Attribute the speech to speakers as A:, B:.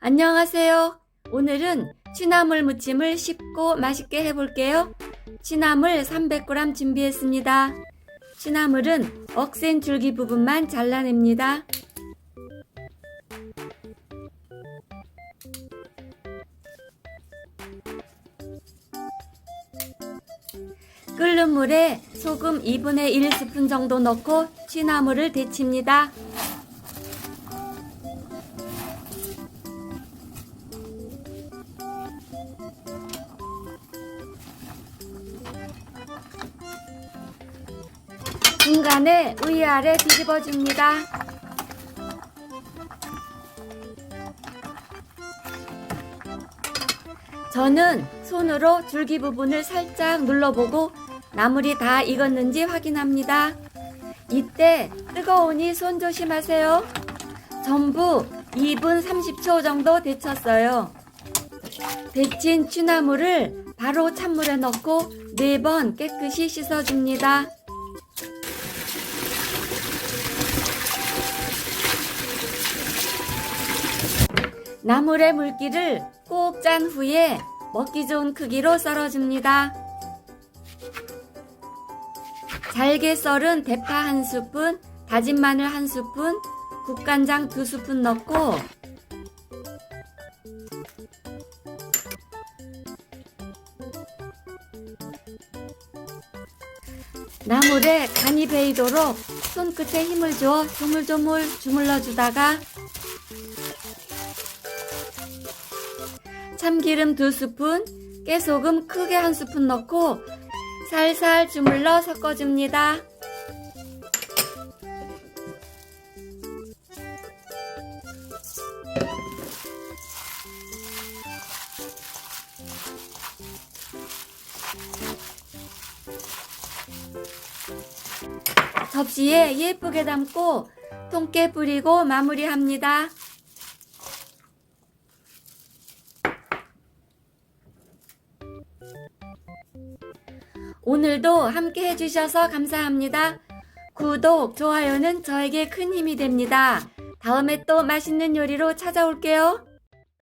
A: 안녕하세요. 오늘은 취나물 무침을 쉽고 맛있게 해볼게요. 취나물 300g 준비했습니다. 취나물은 억센 줄기 부분만 잘라냅니다. 끓는 물에 소금 2분의 1스푼 정도 넣고 취나물을 데칩니다. 중간에 위아래 뒤집어 줍니다. 저는 손으로 줄기 부분을 살짝 눌러보고 나물이 다 익었는지 확인합니다. 이때 뜨거우니 손 조심하세요. 전부 2분 30초 정도 데쳤어요. 데친 취나물을 바로 찬물에 넣고 4번 깨끗이 씻어줍니다. 나물의 물기를 꼭 짠 후에 먹기 좋은 크기로 썰어줍니다. 잘게 썰은 대파 한 스푼, 다진 마늘 한 스푼, 국간장 두 스푼 넣고 나물에 간이 배이도록 손끝에 힘을 주어 조물조물 주물러 주다가 참기름 두 스푼, 깨소금 크게 한 스푼 넣고 살살 주물러 섞어줍니다. 접시에 예쁘게 담고 통깨 뿌리고 마무리합니다. 오늘도 함께 해주셔서 감사합니다. 구독, 좋아요는 저에게 큰 힘이 됩니다. 다음에 또 맛있는 요리로 찾아올게요.